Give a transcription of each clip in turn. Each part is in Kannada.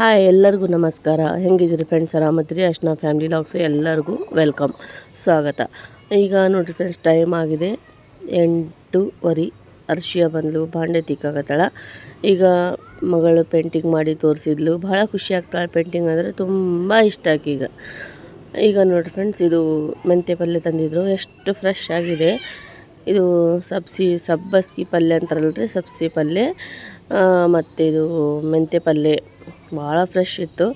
ಹಾಯ್, ಎಲ್ಲರಿಗೂ ನಮಸ್ಕಾರ. ಹೆಂಗಿದ್ದೀರಿ ಫ್ರೆಂಡ್ಸ್ ಆರಾಮದ್ರಿ? ಅಶ್ನ ಫ್ಯಾಮಿಲಿ ಲಾಗ್ಸ್ ಎಲ್ಲರಿಗೂ ವೆಲ್ಕಮ್ ಸ್ವಾಗತ. ಈಗ ನೋಡಿರಿ ಫ್ರೆಂಡ್ಸ್ ಟೈಮ್ ಆಗಿದೆ ಎಂಟೂವರೆ. ಅರ್ಶಿಯ ಬಂದಳು ಬಾಂಡೆ ತಿಕ್ಕಾಗತ್ತಾಳ ಈಗ ಮಗಳು ಪೇಂಟಿಂಗ್ ಮಾಡಿ ತೋರಿಸಿದ್ಲು. ಭಾಳ ಖುಷಿ ಆಗ್ತಾಳೆ ಪೇಂಟಿಂಗ್ ಅಂದರೆ, ತುಂಬ ಇಷ್ಟ ಆಕೀಗ ಈಗ. ನೋಡಿರಿ ಫ್ರೆಂಡ್ಸ್ ಇದು ಮೆಂತ್ಯ ಪಲ್ಯ ತಂದಿದ್ರು. ಎಷ್ಟು ಫ್ರೆಶ್ ಆಗಿದೆ. ಇದು ಸಬ್ಸಿ, ಸಬ್ಬಸ್ಗಿ ಪಲ್ಯ ಅಂತಾರಲ್ರಿ, ಸಬ್ಸಿ ಪಲ್ಯ. ಮತ್ತು ಇದು ಮೆಂತ್ಯ ಪಲ್ಯ. ಭಾಳ ಫ್ರೆಶ್ ಇತ್ತು.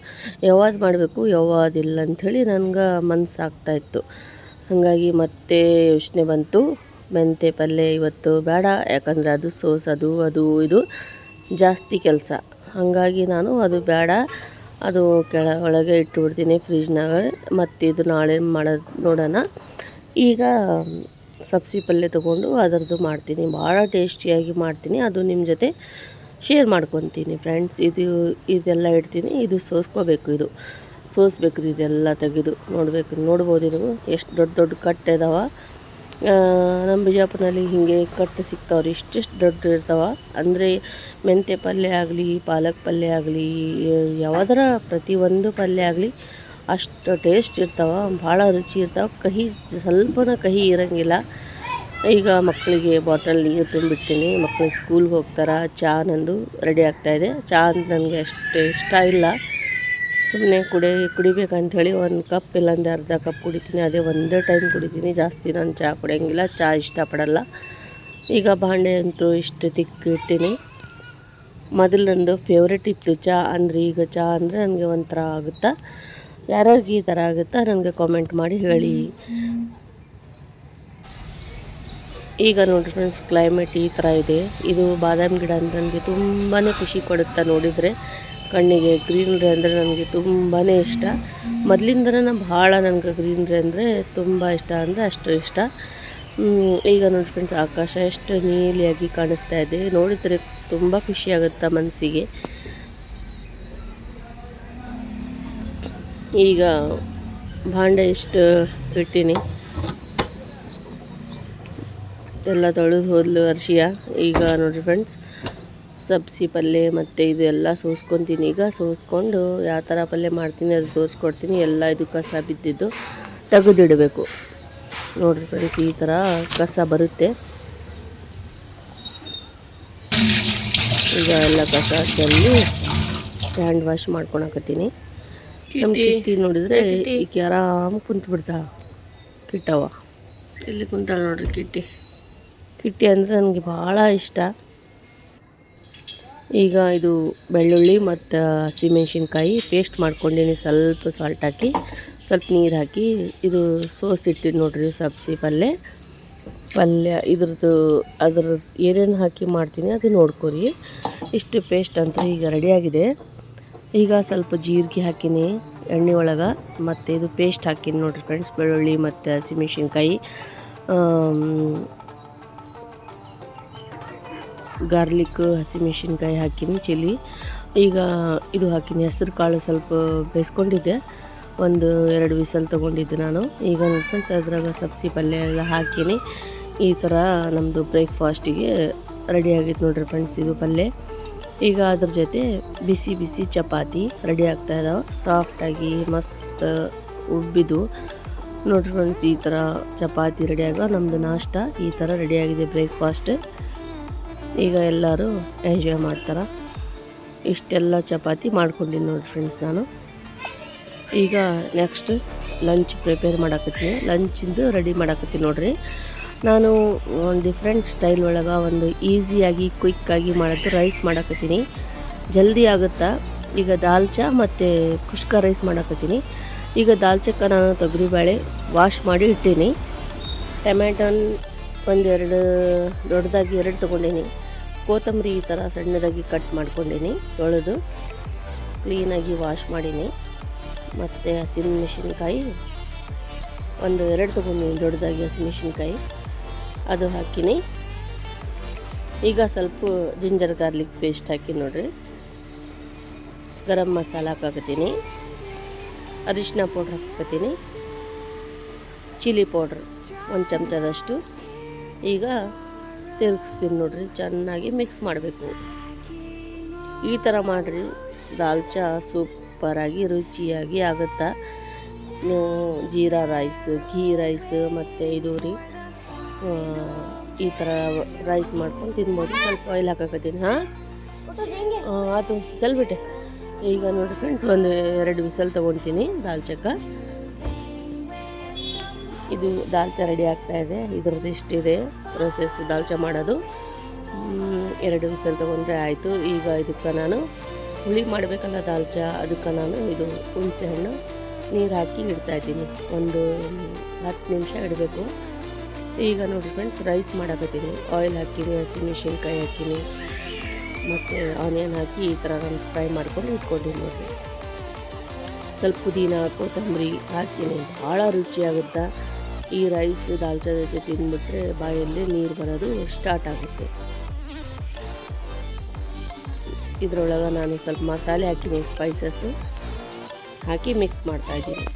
ಯಾವಾಗ ಮಾಡಬೇಕು ಯಾವಾದಿಲ್ಲ ಅಂಥೇಳಿ ನನ್ಗೆ ಮನ್ಸು ಆಗ್ತಾಯಿತ್ತು ಹಾಗಾಗಿ ಮತ್ತೆ ಯೋಚನೆ ಬಂತು. ಮೆಂತೆ ಪಲ್ಯ ಇವತ್ತು ಬೇಡ, ಯಾಕಂದರೆ ಅದು ಸೋಸೋದು ಅದು ಇದು ಜಾಸ್ತಿ ಕೆಲಸ. ಹಾಗಾಗಿ ನಾನು ಅದು ಬೇಡ, ಅದು ಕೆಳ ಒಳಗೆ ಇಟ್ಟುಬಿಡ್ತೀನಿ ಫ್ರಿಜ್ನಾಗ ಮತ್ತು ಇದು ನಾಳೆ ಮಾಡೋದು ನೋಡೋಣ. ಈಗ ಸಬ್ಸಿ ಪಲ್ಯ ತೊಗೊಂಡು ಅದರದ್ದು ಮಾಡ್ತೀನಿ. ಭಾಳ ಟೇಸ್ಟಿಯಾಗಿ ಮಾಡ್ತೀನಿ. ಅದು ನಿಮ್ಮ ಜೊತೆ ಶೇರ್ ಮಾಡ್ಕೊತೀನಿ ಫ್ರೆಂಡ್ಸ್ ಇದು, ಇದೆಲ್ಲ ಇಡ್ತೀನಿ. ಇದು ಸೋಸ್ಕೋಬೇಕು ಇದು. ಸೋಸ್ಬೇಕು ಇದೆಲ್ಲ ತೆಗೆದು. ನೋಡಬೇಕು, ನೋಡ್ಬೋದು ನೀವು. ಎಷ್ಟು ದೊಡ್ಡ ದೊಡ್ಡ ಕಟ್ಟೆ ಇದಾವೆ. ನಮ್ಮ ಬಿಜಾಪುರದಲ್ಲಿ ಹೀಗೆ ಕಟ್ಟು ಸಿಗ್ತಾವ್ರಿ. ಇಷ್ಟಿಷ್ಟು ದೊಡ್ಡ ಇರ್ತಾವೆ. ಅಂದರೆ ಮೆಂತ್ಯ ಪಲ್ಯ ಆಗಲಿ, ಪಾಲಕ್ ಪಲ್ಯ ಆಗಲಿ ಯಾವುದರ ಪ್ರತಿಯೊಂದು ಪಲ್ಯ ಆಗಲಿ ಅಷ್ಟು ಟೇಸ್ಟ್ ಇರ್ತಾವೆ. ಭಾಳ ರುಚಿ ಇರ್ತಾವೆ. ಕಹಿ, ಸ್ವಲ್ಪನ ಕಹಿ ಇರೋಂಗಿಲ್ಲ. ಈಗ ಮಕ್ಕಳಿಗೆ ಬಾಟಲ್ ನೀರು ತುಂಬಿಡ್ತೀನಿ. ಮಕ್ಕಳು ಸ್ಕೂಲ್ಗೆ ಹೋಗ್ತಾರೆ? ಚಹಾ ನಂದು ರೆಡಿ ಆಗ್ತಾಯಿದೆ ಚಹಾ ನನಗೆ ಅಷ್ಟು ಇಷ್ಟ ಇಲ್ಲ. ಸುಮ್ಮನೆ ಕುಡಿ ಕುಡಿಬೇಕಂಥೇಳಿ ಒಂದು ಕಪ್ ಇಲ್ಲಾಂದ್ರೆ ಅರ್ಧ ಕಪ್ ಕುಡಿತೀನಿ. ಅದೇ ಒಂದೇ ಟೈಮ್ ಕುಡಿತೀನಿ. ಜಾಸ್ತಿ ನಾನು ಚಹಾ ಕುಡಿಯೋಂಗಿಲ್ಲ. ಚಹಾ ಇಷ್ಟಪಡಲ್ಲ. ಈಗ ಬಾಂಡೆ ಅಂತೂ ಇಷ್ಟು ತಿಕ್ಕಿಟ್ಟಿನಿ ಮೊದಲು ನಂದು ಫೇವ್ರೆಟ್ ಇತ್ತು ಚಹಾ ಅಂದರೆ ಈಗ ಚಹಾ ಅಂದರೆ ನನಗೆ ಒಂಥರ ಆಗುತ್ತಾ? ಯಾರ್ಯಾರಿಗೆ ಈ ಥರ ಆಗುತ್ತಾ? ನನಗೆ ಕಾಮೆಂಟ್ ಮಾಡಿ ಹೇಳಿ. ಈಗ ನೋಡಿ ಫ್ರೆಂಡ್ಸ್ ಕ್ಲೈಮೇಟ್ ಈ ಥರ ಇದೆ. ಇದು ಬಾದಾಮಿ ಗಿಡ ಅಂದರೆ ನನಗೆ ತುಂಬಾ ಖುಷಿ ಕೊಡುತ್ತೆ ನೋಡಿದರೆ. ಕಣ್ಣಿಗೆ ಗ್ರೀನ್ರಿ ಅಂದರೆ ನನಗೆ ತುಂಬಾ ಇಷ್ಟ. ಮೊದಲಿಂದನೇ ಭಾಳ ನನಗೆ ಗ್ರೀನ್ರಿ ಅಂದರೆ ತುಂಬ ಇಷ್ಟ ಅಂದರೆ ಅಷ್ಟು ಇಷ್ಟ. ಈಗ ನೋಡಿ ಫ್ರೆಂಡ್ಸ್ ಆಕಾಶ ಎಷ್ಟು ನೀಲಿಯಾಗಿ ಕಾಣಿಸ್ತಾ ಇದೆ. ನೋಡಿದರೆ ತುಂಬ ಖುಷಿಯಾಗುತ್ತೆ ಮನಸ್ಸಿಗೆ. ಈಗ ಭಾಂಡೆ ಇಷ್ಟು ಇಟ್ಟೀನಿ. ಎಲ್ಲ ತೊಳೆದು ಹೋದ್ಲು ಅರ್ಶಿಯ ಈಗ ನೋಡಿರಿ ಫ್ರೆಂಡ್ಸ್ ಸಬ್ಸಿ ಪಲ್ಯ ಮತ್ತು ಇದು ಎಲ್ಲ ಸೋಸ್ಕೊತೀನಿ. ಈಗ ಸೋಸ್ಕೊಂಡು ಯಾವ ಥರ ಪಲ್ಯ ಮಾಡ್ತೀನಿ ಅದು ತೋರಿಸ್ಕೊಡ್ತೀನಿ. ಎಲ್ಲ ಇದು ಕಸ ಬಿದ್ದಿದ್ದು ತೆಗೆದಿಡಬೇಕು. ನೋಡಿರಿ ಫ್ರೆಂಡ್ಸ್ ಈ ಥರ ಕಸ ಬರುತ್ತೆ. ಈಗ ಎಲ್ಲ ಕಸ ಚೆಲ್ಲಿ ಹ್ಯಾಂಡ್ ವಾಶ್ ಮಾಡ್ಕೊಳಕತ್ತೀನಿ. ನಮ್ಮ ಕಿಟ್ಟಿ. ನೋಡಿದರೆ ಈಗ ಆರಾಮ ಕುಂತು ಬಿಡ್ತಾ ಕಿಟ್ಟವ ಇಲ್ಲಿ ಕುಂತಾಳೆ ನೋಡಿರಿ ಕಿಟ್ಟಿ? ಕಿಟ್ಟಿ ಅಂದರೆ ನನಗೆ ಭಾಳ ಇಷ್ಟ. ಈಗ ಇದು ಬೆಳ್ಳುಳ್ಳಿ ಮತ್ತು ಹಸಿಮೆಣ್ಸಿನ್ಕಾಯಿ ಪೇಸ್ಟ್ ಮಾಡ್ಕೊಂಡೀನಿ. ಸ್ವಲ್ಪ ಸಾಲ್ಟ್ ಹಾಕಿ, ಸ್ವಲ್ಪ ನೀರು ಹಾಕಿ, ಇದು ಸೋಸಿಟ್ಟಿದ್ದು ನೋಡ್ರಿ ಸಬ್ಸಿ ಪಲ್ಯ ಪಲ್ಯ ಇದ್ರದ್ದು, ಅದ್ರ ಏನೇನು ಹಾಕಿ ಮಾಡ್ತೀನಿ ಅದು ನೋಡ್ಕೊರಿ. ಇಷ್ಟು ಪೇಸ್ಟ್ ಅಂತ ಈಗ ರೆಡಿಯಾಗಿದೆ ಈಗ ಸ್ವಲ್ಪ ಜೀರಿಗೆ ಹಾಕಿನಿ, ಎಣ್ಣೆ ಒಳಗೆ, ಮತ್ತು ಇದು ಪೇಸ್ಟ್ ಹಾಕಿನಿ ನೋಡಿರಿ ಫ್ರೆಂಡ್ಸ್ ಬೆಳ್ಳುಳ್ಳಿ ಮತ್ತು, ಹಸಿಮೆಣ್ಸಿನ್ಕಾಯಿ ಗಾರ್ಲಿಕ್ ಹಸಿಮೆಣ್ಸಿನ್ಕಾಯಿ ಹಾಕಿನಿ, ಚಿಲ್ಲಿ. ಈಗ ಇದು ಹಾಕಿನಿ, ಹೆಸರು ಕಾಳು ಸ್ವಲ್ಪ ಬೇಯಿಸ್ಕೊಂಡಿದ್ದೆ. ಒಂದು ಎರಡು ವಿಸಲ್ ತೊಗೊಂಡಿದ್ದೆ ನಾನು. ಈಗ ಫ್ರೆಂಡ್ಸ್ ಅದ್ರಾಗ ಸಬ್ಸಿ ಪಲ್ಯ ಎಲ್ಲ ಹಾಕಿನಿ. ಈ ಥರ ನಮ್ಮದು ಬ್ರೇಕ್ಫಾಸ್ಟಿಗೆ ರೆಡಿ ಆಗಿತ್ತು ನೋಡ್ರಿ ಫ್ರೆಂಡ್ಸ್ ಇದು ಪಲ್ಯ. ಈಗ ಅದ್ರ ಜೊತೆ ಬಿಸಿ ಬಿಸಿ ಚಪಾತಿ ರೆಡಿ ಆಗ್ತಾ ಇದಾವೆ. ಸಾಫ್ಟಾಗಿ ಮಸ್ತ್ ಉಬ್ಬಿದು ನೋಡ್ರಿ ಫ್ರೆಂಡ್ಸ್ ಈ ಥರ ಚಪಾತಿ ರೆಡಿಯಾಗ ನಮ್ಮದು ನಾಷ್ಟ ಈ ಥರ ರೆಡಿಯಾಗಿದೆ ಬ್ರೇಕ್ಫಾಸ್ಟ್ ಈಗ ಎಲ್ಲರೂ ಎಂಜಾಯ್ ಮಾಡ್ತಾರೆ. ಇಷ್ಟೆಲ್ಲ ಚಪಾತಿ ಮಾಡ್ಕೊಂಡಿನಿ ನೋಡಿ ಫ್ರೆಂಡ್ಸ್ ನಾನು. ಈಗ ನೆಕ್ಸ್ಟ್ ಲಂಚ್ ಪ್ರಿಪೇರ್ ಮಾಡಾಕತ್ತೀನಿ. ಲಂಚಿಂದು ರೆಡಿ ಮಾಡಾಕತ್ತೀನಿ ನೋಡ್ರಿ. ನಾನು ಒಂದು ಡಿಫ್ರೆಂಟ್ ಸ್ಟೈಲ್ ಒಳಗೆ ಒಂದು ಈಸಿಯಾಗಿ ಕ್ವಿಕ್ಕಾಗಿ ಮಾಡೋದು ರೈಸ್ ಮಾಡಾಕತ್ತೀನಿ. ಜಲ್ದಿ ಆಗುತ್ತಾ? ಈಗ ದಾಲ್ಚಾ ಮತ್ತು ಕುಷ್ಕ ರೈಸ್ ಮಾಡಾಕತ್ತೀನಿ. ಈಗ ದಾಲ್ ಚಕ್ಕ ನಾನು ತೊಗರಿಬೇಳೆ ವಾಶ್ ಮಾಡಿ ಇಟ್ಟೀನಿ. ಟೊಮ್ಯಾಟೊನ್ ಒಂದೆರಡು ದೊಡ್ಡದಾಗಿ ಎರಡು ತೊಗೊಂಡೀನಿ. ಕೊತ್ತಂಬರಿ ಈ ಥರ ಸಣ್ಣದಾಗಿ ಕಟ್ ಮಾಡ್ಕೊಂಡೀನಿ. ತೊಳೆದು ಕ್ಲೀನಾಗಿ ವಾಶ್ ಮಾಡೀನಿ. ಮತ್ತು ಹಸಿಮೆಣಸಿನ್ಕಾಯಿ ಒಂದು ಎರಡು ತೊಗೊಂಡಿನಿ ದೊಡ್ಡದಾಗಿ ಹಸಿಮೆಣ್ಸಿನ್ಕಾಯಿ ಅದು ಹಾಕಿನಿ. ಈಗ ಸ್ವಲ್ಪ ಜಿಂಜರ್ ಗಾರ್ಲಿಕ್ ಪೇಸ್ಟ್ ಹಾಕಿ ನೋಡ್ರಿ. ಗರಂ ಮಸಾಲ ಹಾಕತ್ತೀನಿ ಅರಿಶಿನ ಪೌಡ್ರ್ ಹಾಕತ್ತೀನಿ ಚಿಲ್ಲಿ ಪೌಡ್ರ್ ಒಂದು ಚಮಚದಷ್ಟು. ಈಗ ತಿರುಗಿಸ್ತೀನಿ ನೋಡ್ರಿ, ಚೆನ್ನಾಗಿ ಮಿಕ್ಸ್ ಮಾಡಬೇಕು. ಈ ಥರ ಮಾಡಿರಿ ದಾಲ್ಚಾ ಸೂಪರಾಗಿ ರುಚಿಯಾಗಿ ಆಗುತ್ತಾ? ನೀವು ಜೀರಾ ರೈಸ್ ಘೀ ರೈಸ್ ಮತ್ತು ಇದು ರೀ ಈ ಥರ ರೈಸ್ ಮಾಡ್ಕೊಂಡು ತಿನ್ಬೋದು. ಸ್ವಲ್ಪ ಆಯಿಲ್ ಹಾಕಕತ್ತೀನಿ, ಹಾಂ? ಅದು, ಚೆಲ್ಬಿಟ್ಟೆ. ಈಗ ನೋಡಿ ಫ್ರೆಂಡ್ಸ್ ಒಂದು ಎರಡು ವಿಸಲ್ ತೊಗೊಳ್ತೀನಿ ದಾಲ್ಚಕ್ಕ ಇದು ದಾಲ್ಚಾ ರೆಡಿ ಆಗ್ತಾ ಇದೆ. ಇದ್ರದ್ದು ಇಷ್ಟಿದೆ. ಪ್ರೊಸೆಸ್ ದಾಲ್ಚಾ ಮಾಡೋದು. ಎರಡು ವಿಸಲ್ ತೊಗೊಂಡ್ರೆ ಆಯಿತು. ಈಗ ಇದಕ್ಕೆ ನಾನು ಹುಳಿ ಮಾಡಬೇಕಲ್ಲ ದಾಲ್ಚಾ, ಅದಕ್ಕೆ ನಾನು ಇದು ಹುಣಸೆ ಹಣ್ಣು ನೀರು ಹಾಕಿ ಇಡ್ತಾ ಇದ್ದೀನಿ. ಒಂದು ಹತ್ತು ನಿಮಿಷ ಇಡಬೇಕು. ಈಗ ನೋಡಿ ಫ್ರೆಂಡ್ಸ್ ರೈಸ್ ಮಾಡಕತ್ತೀನಿ. ಆಯಿಲ್ ಹಾಕಿನಿ ಹಸಿಮೆಣ್ಸಿನ್ಕಾಯಿ ಹಾಕೀನಿ, ಮತ್ತು ಆನಿಯನ್ ಹಾಕಿ ಈ ಥರ ನಾನು ಫ್ರೈ ಮಾಡ್ಕೊಂಡು ಇಟ್ಕೊಂಡಿನಿ ನೋಡಿರಿ. ಸ್ವಲ್ಪ ಪುದೀನ, ಕೊತ್ತಂಬರಿ ಹಾಕಿನಿ. ಭಾಳ ರುಚಿಯಾಗುತ್ತಾ? ಈ ರೈಸ್ ದಾಲ್ಚಾ ಜೊತೆ ತಿಂದ್ಬಿಟ್ರೆ ಬಾಯಲ್ಲಿ ನೀರು ಬರೋದು ಸ್ಟಾರ್ಟ್ ಆಗುತ್ತೆ. ಇದರೊಳಗೆ ನಾನು ಸ್ವಲ್ಪ ಮಸಾಲೆ ಹಾಕಿನಿ ಸ್ಪೈಸಸ್ ಹಾಕಿ ಮಿಕ್ಸ್ ಮಾಡ್ತಾ ಇದ್ದೀನಿ.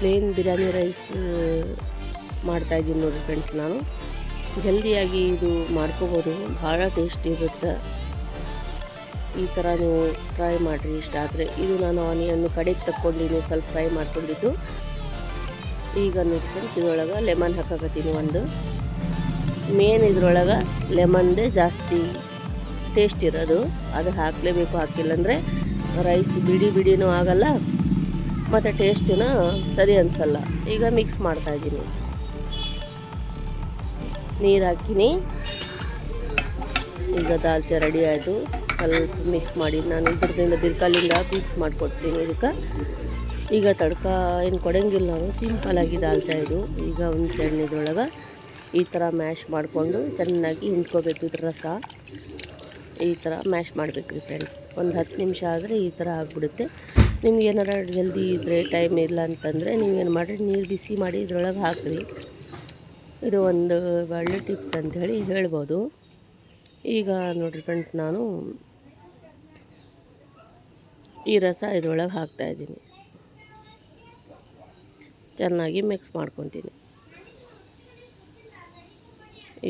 ಪ್ಲೇನ್ ಬಿರಿಯಾನಿ ರೈಸ್ ಮಾಡ್ತಾ ಇದ್ದೀನಿ ನೋಡಿ ಫ್ರೆಂಡ್ಸ್ ನಾನು. ಜಲ್ದಿಯಾಗಿ ಇದು ಮಾಡ್ಕೋಬೋದು, ಭಾಳ ಟೇಸ್ಟಿ ಇರುತ್ತೆ. ಈ ಥರ ನೀವು ಫ್ರೈ ಮಾಡಿರಿ, ಇಷ್ಟ ಆದರೆ ಇದು ನಾನು ಆನಿಯನ್ನು ಕಡೆಗೆ ತಕ್ಕೊಂಡಿನಿ ಸ್ವಲ್ಪ ಫ್ರೈ ಮಾಡ್ಕೊಂಡಿದ್ದು. ಈಗ ನೋಡ್ಕೊಂಡು ಇದರೊಳಗೆ ಲೆಮನ್ ಹಾಕಕತ್ತೀನಿ ಒಂದು. ಮೇನ್ ಇದ್ರೊಳಗೆ ಲೆಮನ್ದೇ ಜಾಸ್ತಿ ಟೇಸ್ಟ್ ಇರೋದು. ಅದು ಹಾಕಲೇಬೇಕು ಹಾಕಿಲ್ಲ ಅಂದರೆ ರೈಸ್ ಬಿಡಿ ಬಿಡಿನೂ ಆಗಲ್ಲ, ಮತ್ತು ಟೇಸ್ಟಿನ ಸರಿ ಅನಿಸಲ್ಲ. ಈಗ ಮಿಕ್ಸ್ ಮಾಡ್ತಾ ಇದ್ದೀನಿ. ನೀರು ಹಾಕಿನಿ. ಈಗ ದಾಲ್ಚೆ ರೆಡಿ ಆಯಿತು. ಸ್ವಲ್ಪ ಮಿಕ್ಸ್ ಮಾಡಿ ನಾನು ಇದ್ರದಿಂದ ಬಿರ್ಕಲ್ಲಿಂದ ಮಿಕ್ಸ್ ಮಾಡಿಕೊಡ್ತೀನಿ ಇದಕ್ಕೆ. ಈಗ ತಡ್ಕ ಏನು ಕೊಡಂಗಿಲ್ಲ ನಾನು ಸಿಂಪಲಾಗಿ ದಾಲ್ಚಾ ಇದು. ಈಗ ಒಂದು ಸಣ್ಣ ಇದ್ರೊಳಗೆ ಈ ಥರ ಮ್ಯಾಶ್ ಮಾಡಿಕೊಂಡು ಚೆನ್ನಾಗಿ ಹಿಂಡ್ಕೋಬೇಕು ಇದ್ರ ರಸ. ಈ ಥರ ಮ್ಯಾಶ್ ಮಾಡಬೇಕು ಫ್ರೆಂಡ್ಸ್ ಒಂದು ಹತ್ತು ನಿಮಿಷ ಆದರೆ ಈ ಥರ ಆಗಿಬಿಡುತ್ತೆ. ನಿಮ್ಗೆ ಏನಾರ ಜಲ್ದಿ ಇದ್ದರೆ ಟೈಮ್ ಇಲ್ಲ ಅಂತಂದರೆ ನೀವೇನು ಮಾಡಿರಿ, ನೀರು ಬಿಸಿ ಮಾಡಿ ಇದ್ರೊಳಗೆ ಹಾಕಿರಿ. ಇದು ಒಂದು ಒಳ್ಳೆ ಟಿಪ್ಸ್ ಅಂಥೇಳಿ ಹೇಳ್ಬೋದು. ಈಗ ನೋಡಿರಿ ಫ್ರೆಂಡ್ಸ್ ನಾನು ಈ ರಸ ಇದ್ರೊಳಗೆ ಹಾಕ್ತಾಯಿದ್ದೀನಿ ಚೆನ್ನಾಗಿ ಮಿಕ್ಸ್ ಮಾಡ್ಕೊತೀನಿ.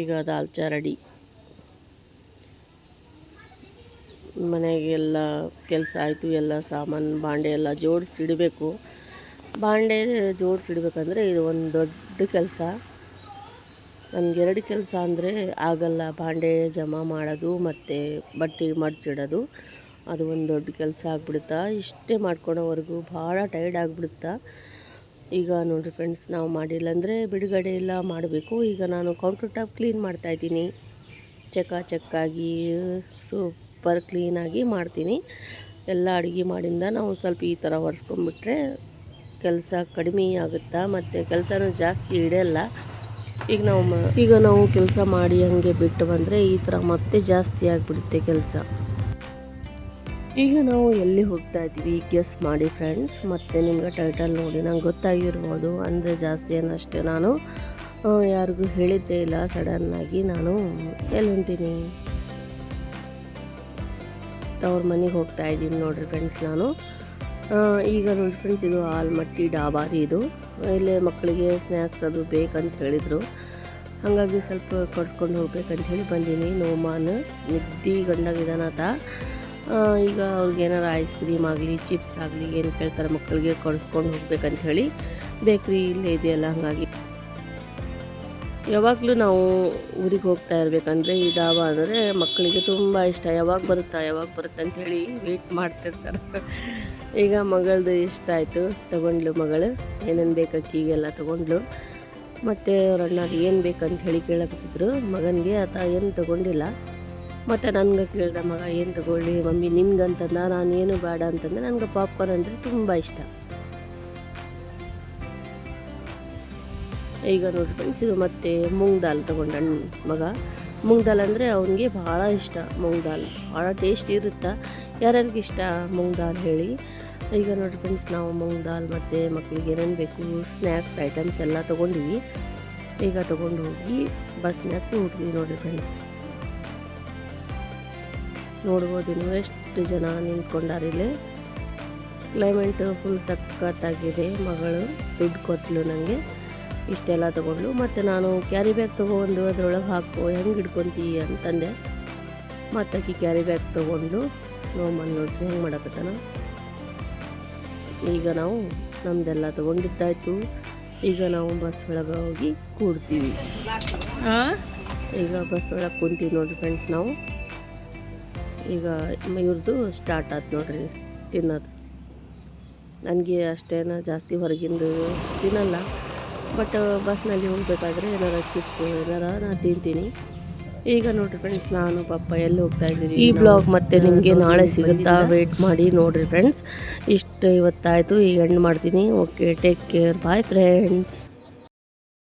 ಈಗ ದಾಲ್ಚ ರೆಡಿ. ಮನೆಗೆಲ್ಲ ಕೆಲಸ ಆಯಿತು, ಎಲ್ಲ ಸಾಮಾನು, ಬಾಂಡೆ ಎಲ್ಲ ಜೋಡಿಸಿಡಬೇಕು ಬಾಂಡೆ ಜೋಡಿಸಿಡ್ಬೇಕಂದ್ರೆ ಇದು ಒಂದು ದೊಡ್ಡ ಕೆಲಸ. ನನಗೆರಡು ಕೆಲಸ ಅಂದರೆ ಆಗಲ್ಲ, ಬಾಂಡೆ ಜಮಾ ಮಾಡೋದು ಮತ್ತು ಬಟ್ಟೆ ಮಡ್ಚಿಡೋದು ಅದು ಒಂದು ದೊಡ್ಡ ಕೆಲಸ ಆಗ್ಬಿಡುತ್ತಾ, ಇಷ್ಟೇ ಮಾಡ್ಕೊಳೋವರೆಗೂ ಭಾಳ ಟೈರ್ಡ್ ಆಗಿಬಿಡುತ್ತಾ. ಈಗ ನೋಡಿರಿ ಫ್ರೆಂಡ್ಸ್ ನಾವು ಮಾಡಿಲ್ಲ ಅಂದರೆ ಬಿಡುಗಡೆ ಎಲ್ಲ ಮಾಡಬೇಕು. ಈಗ ನಾನು ಕೌಂಟರ್ ಟಾಪ್ ಕ್ಲೀನ್ ಮಾಡ್ತಾಯಿದ್ದೀನಿ ಚಕ ಚಕ್ಕಾಗಿ ಸೂಪರ್ ಕ್ಲೀನಾಗಿ ಮಾಡ್ತೀನಿ. ಎಲ್ಲ ಅಡುಗೆ ಮಾಡಿಂದ ನಾವು ಸ್ವಲ್ಪ ಈ ಥರ ಒರೆಸ್ಕೊಂಬಿಟ್ರೆ ಕೆಲಸ ಕಡಿಮೆ ಆಗುತ್ತಾ, ಮತ್ತು ಕೆಲಸನೂ ಜಾಸ್ತಿ ಇಡಲ್ಲ ಈಗ ನಾವು ಈಗ ನಾವು ಕೆಲಸ ಮಾಡಿ ಹಾಗೆ ಬಿಟ್ಟು ಬಂದರೆ ಈ ಥರ ಮತ್ತೆ ಜಾಸ್ತಿ ಆಗಿಬಿಡುತ್ತೆ ಕೆಲಸ. ಈಗ ನಾವು ಎಲ್ಲಿ ಹೋಗ್ತಾ ಇದ್ದೀವಿ? ಗೆಸ್ ಮಾಡಿ ಫ್ರೆಂಡ್ಸ್ ಮತ್ತು ನಿಮ್ಗೆ ಟೈಟಲ್ ನೋಡಿ, ನಂಗೆ ಗೊತ್ತಾಗಿರ್ಬೋದು. ಅಂದರೆ ಜಾಸ್ತಿ ಏನಷ್ಟೇ ನಾನು ಯಾರಿಗೂ ಹೇಳಿದ್ದೇ ಇಲ್ಲ. ಸಡನ್ನಾಗಿ ನಾನು ಎಲ್ಲಿ ಹೊಂಟೀನಿ ತವ್ರ ಮನೆಗೆ ಹೋಗ್ತಾ ಇದ್ದೀನಿ ನೋಡ್ರಿ ಫ್ರೆಂಡ್ಸ್ ನಾನು. ಈಗ ನೋಡಿ ಫ್ರೆಂಡ್ಸ್ ಇದು ಆಲ್ಮಟ್ಟಿ ಡಾಬಾರಿ ಇದು. ಇಲ್ಲೇ ಮಕ್ಕಳಿಗೆ ಸ್ನ್ಯಾಕ್ಸ್ ಅದು ಬೇಕಂತ ಹೇಳಿದರು. ಹಾಗಾಗಿ ಸ್ವಲ್ಪ ಕೊಡ್ಸ್ಕೊಂಡು ಹೋಗ್ಬೇಕಂತ ಹೇಳಿ ಬಂದೀನಿ. ನೋಮಾನ್, ನಿದ್ದಿ ಗಂಡಾಗಿದ್ದಾನಾತ ಈಗ ಅವ್ರಿಗೆ ಏನಾರು ಐಸ್ ಕ್ರೀಮ್ ಆಗಲಿ ಚಿಪ್ಸ್ ಆಗಲಿ ಏನು ಕೇಳ್ತಾರೆ ಮಕ್ಕಳಿಗೆ ಕೊಡಿಸ್ಕೊಂಡು ಹೋಗ್ಬೇಕಂತ ಹೇಳಿ ಬೇಕ್ರಿ ಇಲ್ಲೇ ಇದೆಯಲ್ಲ ಹಾಗಾಗಿ. ಯಾವಾಗಲೂ ನಾವು ಊರಿಗೆ ಹೋಗ್ತಾ ಇರಬೇಕಂದ್ರೆ ಈ ಡಾಬಾ ಅಂದರೆ ಮಕ್ಕಳಿಗೆ ತುಂಬ ಇಷ್ಟ. ಯಾವಾಗ ಬರುತ್ತಾ, ಯಾವಾಗ ಬರುತ್ತೆ ಅಂತ ಹೇಳಿ ವೆಯ್ಟ್ ಮಾಡ್ತಿರ್ತಾರೆ. ಈಗ ಮಗಳದು ಇಷ್ಟ ಆಯಿತು, ತಗೊಂಡ್ಲು ಮಗಳು. ಏನೇನು ಬೇಕು ಅಕ್ಕಿಗೆಲ್ಲ ತಗೊಂಡ್ಲು ಮತ್ತು ಅವ್ರ ಅಣ್ಣ ಏನು ಬೇಕಂತ ಹೇಳಿ ಕೇಳಕತ್ತಿದ್ರು. ಮಗನಿಗೆ ಆತ ಏನು ತಗೊಂಡಿಲ್ಲ. ಮತ್ತು ನನಗೆ ಕೇಳಿದ, ಮಗ, ಏನು ತಗೊಳ್ಳಿ? ಮಮ್ಮಿ, ನಿಮ್ಗಂತಂದ? ನಾನು ಏನು ಬೇಡ ಅಂತಂದ್ರೆ ನನಗೆ ಪಾಪ್ಕಾರ್ನ್ ಅಂದರೆ ತುಂಬ ಇಷ್ಟ. ಈಗ ನೋಡಿ ಫ್ರೆಂಡ್ಸ್ ಇದು ಮತ್ತೆ ಮೂಂಗ್ ದಾಲ್ ತೊಗೊಂಡ ಮಗ. ಮೂಂಗ್ ದಾಲ್ ಅಂದರೆ ಅವನಿಗೆ ಭಾಳ ಇಷ್ಟ ಮೂಂಗ್ ದಾಲ್. ಭಾಳ ಟೇಸ್ಟ್ ಇರುತ್ತೆ? ಯಾರ್ಯಾರಿಗೆ ಇಷ್ಟ ಮೂಂಗ್ ದಾಲ್ ಹೇಳಿ. ಈಗ ನೋಡಿ ಫ್ರೆಂಡ್ಸ್ ನಾವು ಮೂಂಗ್ ದಾಲ್ ಮತ್ತು ಮಕ್ಕಳಿಗೆ ಏನೇನು ಬೇಕು ಸ್ನ್ಯಾಕ್ಸ್ ಐಟಮ್ಸ್ ಎಲ್ಲ ತೊಗೊಂಡಿವಿ. ಈಗ ತೊಗೊಂಡು ಹೋಗಿ ಬಸ್ನ್ಯಾಗ ಕೂಡ್ತೀವಿ ನೋಡಿ ಫ್ರೆಂಡ್ಸ್ ನೋಡ್ಬೋದು ನೀವು ಎಷ್ಟು ಜನ ನಿಂತ್ಕೊಂಡಾರಿಲ್ಲಿ ಕ್ಲೈಮೇಟ್ ಫುಲ್ ಸಖತ್ತಾಗಿದೆ. ಮಗಳು ದುಡ್ಡು ಕೊಟ್ಟಲು ನನಗೆ ಇಷ್ಟೆಲ್ಲ ತೊಗೊಂಡು ಮತ್ತು ನಾನು ಕ್ಯಾರಿ ಬ್ಯಾಗ್ ತೊಗೊಂಡು ಅದರೊಳಗೆ ಹಾಕೋ ಹೆಂಗೆ ಹಿಡ್ಕೊಂತೀ ಅಂತಂದೆ ಮತ್ತಾಕಿ ಕ್ಯಾರಿ ಬ್ಯಾಗ್ ತೊಗೊಂಡು ನೋಮನ್ ನೋಡ್ತೀವಿ ಹೆಂಗೆ ಮಾಡಕತ್ತಾನ? ಈಗ ನಾವು ನಮ್ದೆಲ್ಲ ತೊಗೊಂಡಿದ್ದಾಯ್ತು. ಈಗ ನಾವು ಬಸ್ ಒಳಗೆ ಹೋಗಿ ಕೂಡ್ತೀವಿ. ಈಗ ಬಸ್ ಒಳಗೆ ಕುಂತೀವಿ ನೋಡಿ ಫ್ರೆಂಡ್ಸ್ ನಾವು. ಈಗ ಇವ್ರದ್ದು ಸ್ಟಾರ್ಟ್ ಆಯ್ತು ನೋಡ್ರಿ ತಿನ್ನೋದು. ನನಗೆ ಅಷ್ಟೇನ ಜಾಸ್ತಿ ಹೊರಗಿಂದು ತಿನ್ನಲ್ಲ. ಬಟ್ ಬಸ್ನಲ್ಲಿ ಹೋಗಬೇಕಾದ್ರೆ ಏನಾರ ಚಿಪ್ಸ್ ಏನಾರ ನಾನು ತಿಂತೀನಿ. ಈಗ ನೋಡ್ರಿ ಫ್ರೆಂಡ್ಸ್ ನಾನು ಪಪ್ಪ ಎಲ್ಲಿ ಹೋಗ್ತಾ ಇದ್ದೀನಿ ಈ ಬ್ಲಾಗ್ ಮತ್ತೆ ನಿಮಗೆ ನಾಳೆ ಸಿಗುತ್ತಾ? ವೇಟ್ ಮಾಡಿ ನೋಡ್ರಿ ಫ್ರೆಂಡ್ಸ್ ಇಷ್ಟು ಇವತ್ತಾಯಿತು ಈಗ ಎಂಡ್ ಮಾಡ್ತೀನಿ. Okay take care bye friends